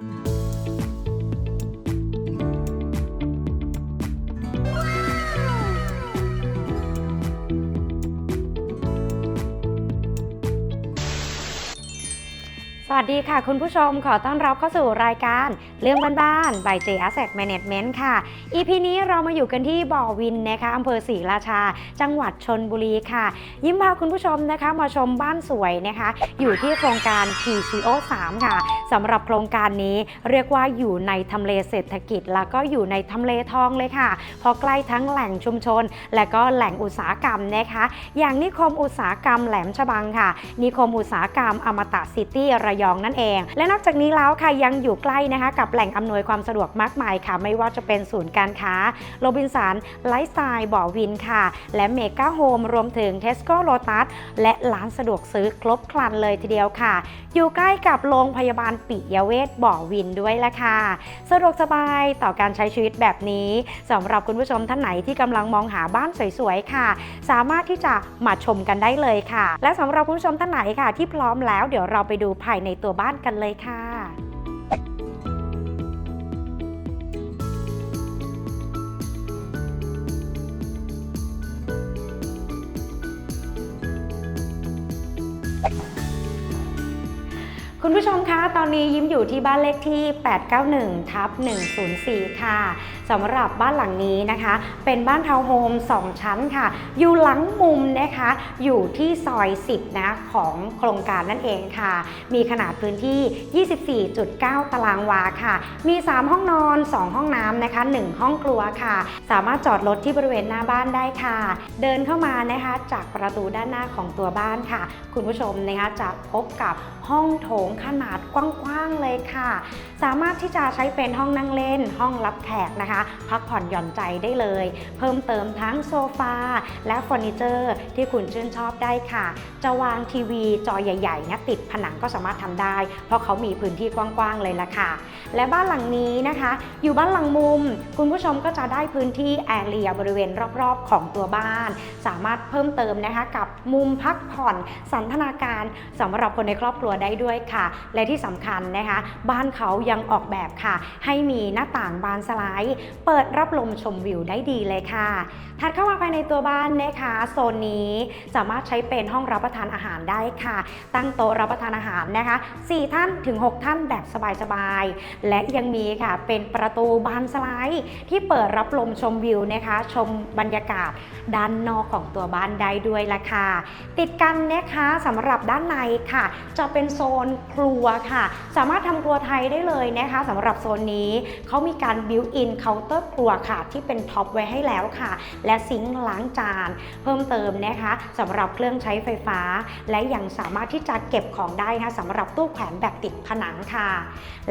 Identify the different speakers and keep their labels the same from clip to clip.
Speaker 1: Thank you สวัสดีค่ะ คุณผู้ชมขอต้อนรับเข้าสู่รายการเรื่องบ้านๆ by J Asset Management ค่ะ EP นี้เรามาอยู่กันที่บ่อวินนะคะอำเภอศรีราชา จังหวัดชนบุรีค่ะ ยิ้มพาคุณผู้ชมนะคะมาชมบ้านสวยนะคะ อยู่ที่โครงการ PCO 3ค่ะสำหรับโครงการนี้เรียกว่าอยู่ในทำเลเศรษฐกิจ แล้วก็อยู่ในทำเลทองเลยค่ะ เพราะใกล้ทั้งแหล่งชุมชน และก็แหล่งอุตสาหกรรมนะคะ อย่างนิคมอุตสาหกรรมแหลมฉบังค่ะ นิคมอุตสาหกรรมอมตะซิตี้ระยองนั่นเอง และนอกจากนี้แล้วค่ะยังอยู่ใกล้นะคะกับแหล่งอำนวยความสะดวกมากมายค่ะ ไม่ว่าจะเป็นศูนย์การค้าโรบินสันไลฟ์สไตล์บ่อวินค่ะ และเมกาโฮมรวมถึงเทสโก้โ t ตัสและร้านสะดวกซื้อครบครันเลยทีเดียวค่ะ อยู่ใกล้กับโรงพยาบาลปิยเวชบ่อวินด้วยละค่ะ สะดวกสบายต่อการใช้ชีวิตแบบนี้สำหรับคุณผู้ชมท่านไหนที่กำลังมองหาบ้านสวยๆค่ะ สามารถที่จะมาชมกันได้เลยค่ะ และสำหรับคุณผู้ชมท่านไหนค่ะ ที่พร้อมแล้วเดี๋ยวเราไปดูภายในในตัวบ้านกันเลยค่ะ คุณผู้ชมคะตอนนี้ยิ้มอยู่ที่บ้านเลขที่ 891 ทับ 104 ค่ะสำหรับบ้านหลังนี้นะคะ เป็นบ้านทาวน์โฮม 2 ชั้นค่ะ อยู่หลังมุมนะคะ อยู่ที่ซอย 10 นะของโครงการนั่นเองค่ะ มีขนาดพื้นที่ 24.9 ตารางวาค่ะ มี 3 ห้องนอน 2 ห้องน้ำนะคะ 1 ห้องครัวค่ะ สามารถจอดรถที่บริเวณหน้าบ้านได้ค่ะ เดินเข้ามานะคะจากประตูด้านหน้าของตัวบ้านค่ะ คุณผู้ชมนะคะจะพบกับห้องโถงขนาดกว้างๆเลยค่ะ สามารถที่จะใช้เป็นห้องนั่งเล่น ห้องรับแขกนะคะ พักผ่อนหย่อนใจได้เลย เพิ่มเติมทั้งโซฟาและเฟอร์นิเจอร์ ที่คุณชื่นชอบได้ค่ะ จะวางทีวีจอใหญ่ๆนะติดผนังก็สามารถทำได้ เพราะเขามีพื้นที่กว้างๆเลยละค่ะ และบ้านหลังนี้นะคะ อยู่บ้านหลังมุม คุณผู้ชมก็จะได้พื้นที่แอเรียบริเวณรอบๆ ของตัวบ้าน สามารถเพิ่มเติมนะคะกับมุมพักผ่อนสันทนาการสำหรับคนในครอบครัวได้ด้วยค่ะและที่สำคัญนะคะ บ้านเขายังออกแบบค่ะ ให้มีหน้าต่างบานสไลด์ เปิดรับลมชมวิวได้ดีเลยค่ะ ถัดเข้ามาภายในตัวบ้านนะคะโซนนี้สามารถใช้เป็นห้องรับประทานอาหารได้ค่ะ ตั้งโต๊ะรับประทานอาหารนะคะ 4 ท่านถึง 6 ท่านแบบสบายๆ และยังมีค่ะเป็นประตูบานสไลด์ที่เปิดรับลมชมวิวนะคะ ชมบรรยากาศด้านนอกของตัวบ้านได้ด้วยละค่ะ ติดกันนะคะสำหรับด้านในค่ะ จะเป็นโซนครัวค่ะ สามารถทำครัวไทยได้เลยนะคะสำหรับโซนนี้เขามีการบิวอินเคาน์เตอร์ครัวค่ะ ที่เป็นท็อปไว้ให้แล้วค่ะ และซิงค์ล้างจาน เพิ่มเติมนะคะสำหรับเครื่องใช้ไฟฟ้า และยังสามารถที่จะเก็บของได้นะคะสำหรับตู้แขวนแบบติดผนังค่ะ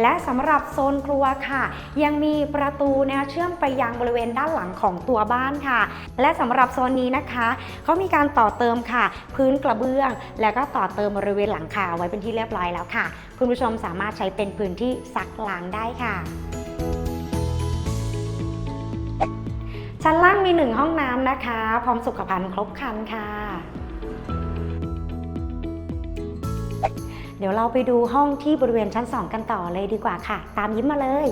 Speaker 1: และสำหรับโซนครัวค่ะ ยังมีประตูนะเชื่อมไปยังบริเวณด้านหลังของตัวบ้านค่ะ และสำหรับโซนนี้นะคะเขามีการต่อเติมค่ะ พื้นกระเบื้อง แล้วก็ต่อเติมบริเวณหลังคาไว้เป็นที่เรียบร้อยแล้วค่ะ คุณผู้ชมสามารถใช้เป็นพื้นที่ซักล้างได้ค่ะชั้นล่างมีหนึ่งห้องน้ำนะคะ พร้อมสุขภัณฑ์ครบครันค่ะ เดี๋ยวเราไปดูห้องที่บริเวณชั้น 2 กันต่อเลยดีกว่าค่ะ ตามยิ้มมาเลย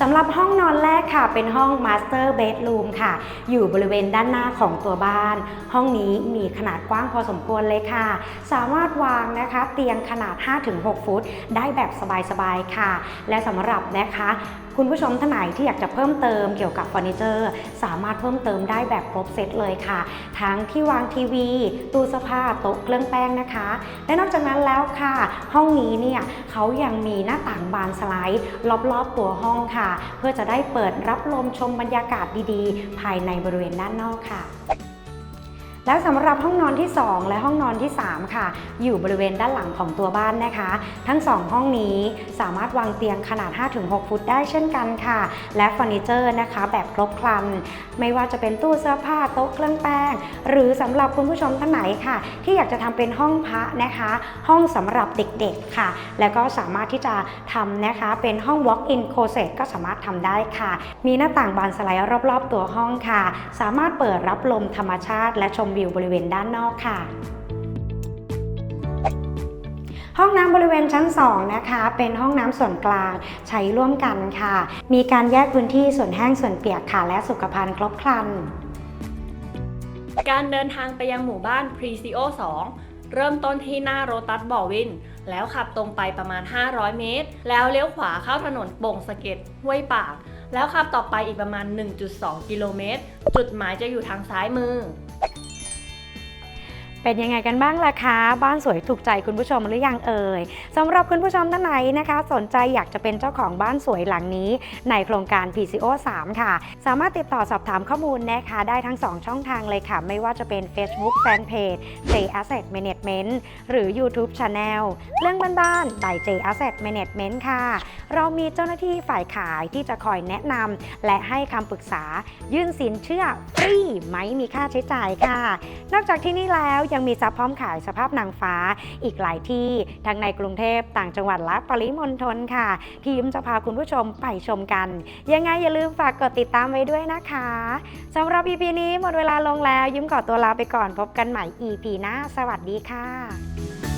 Speaker 1: สำหรับห้องนอนแรกค่ะ เป็นห้อง Master Bedroom ค่ะ อยู่บริเวณด้านหน้าของตัวบ้าน ห้องนี้มีขนาดกว้างพอสมควรเลยค่ะ สามารถวางนะคะ เตียงขนาด 5-6 ฟุต ได้แบบสบายๆค่ะ และสำหรับนะคะ คุณผู้ชมท่านไหนที่อยากจะเพิ่มเติมเกี่ยวกับเฟอร์นิเจอร์ สามารถเพิ่มเติมได้แบบครบเซตเลยค่ะ ทั้งที่วางทีวี ตู้เสื้อผ้าโต๊ะเครื่องแป้งนะคะ และนอกจากนั้นแล้วค่ะ ห้องนี้เนี่ยเขายังมีหน้าต่างบานสไลด์รอบๆตัวห้องค่ะ เพื่อจะได้เปิดรับลมชมบรรยากาศดีๆ ภายในบริเวณด้านนอกค่ะ แล้วสำหรับห้องนอนที่ 2 และห้องนอนที่ 3 ค่ะ อยู่บริเวณด้านหลังของตัวบ้านนะคะ ทั้ง 2 ห้องนี้สามารถวางเตียงขนาด 5-6 ฟุตได้เช่นกันค่ะ และเฟอร์นิเจอร์นะคะ แบบครบครัน ไม่ว่าจะเป็นตู้เสื้อผ้าโต๊ะเครื่องแป้ง หรือสำหรับคุณผู้ชมท่านไหนค่ะ ที่อยากจะทำเป็นห้องพระนะคะ ห้องสำหรับเด็กๆค่ะ แล้วก็สามารถที่จะทำนะคะเป็นห้อง walk-in closet ก็สามารถทำได้ค่ะ มีหน้าต่างบานสไลด์รอบๆ ตัวห้องค่ะ สามารถเปิดรับลมธรรมชาติและชมวิวบริเวณด้านนอกค่ะ ห้องน้ำบริเวณชั้น 2 นะคะ เป็นห้องน้ำส่วนกลางใช้ร่วมกันค่ะ มีการแยกพื้นที่ส่วนแห้งส่วนเปียกค่ะ และสุขภัณฑ์ครบครัน
Speaker 2: การเดินทางไปยังหมู่บ้าน p r e c i o 2 เริ่มต้นที่หน้าโรตัสบ่อวิน แล้วขับตรงไปประมาณ 500 เมตร แล้วเลี้ยวขวาเข้าถนนโป่งสะเก็ดห้วยปากแล้วขับต่อไปอีกประมาณ 1.2 กิโลเมตร จุดหมายจะอยู่ทางซ้ายมือ
Speaker 1: เป็นยังไงกันบ้างล่ะคะ บ้านสวยถูกใจคุณผู้ชมหรือยังเอ่ยสำหรับคุณผู้ชมท่านไหนนะคะ สนใจอยากจะเป็นเจ้าของบ้านสวยหลังนี้ ในโครงการ PCO 3 ค่ะ สามารถติดต่อสอบถามข้อมูลนะคะ ได้ทั้ง 2 ช่องทางเลยค่ะ ไม่ว่าจะเป็น Facebook Fanpage J Asset Management หรือ YouTube Channel เรื่องบ้านๆ by J Asset Management ค่ะ เรามีเจ้าหน้าที่ฝ่ายขายที่จะคอยแนะนำและให้คำปรึกษา ยื่นสินเชื่อฟรีไม่มีค่าใช้จ่ายค่ะ นอกจากที่นี่แล้วยังมีซับพร้อมขายสภาพนางฟ้าอีกหลายที่ทั้งในกรุงเทพต่างจังหวัดและปริมณฑลค่ะที่ยิ้มจะพาคุณผู้ชมไปชมกัน ยังไงอย่าลืมฝากกดติดตามไว้ด้วยนะคะสำหรับ EP นี้หมดเวลาลงแล้ว ยิ้มขอตัวลาไปก่อนพบกันใหม่ EP หน้า สวัสดีค่ะ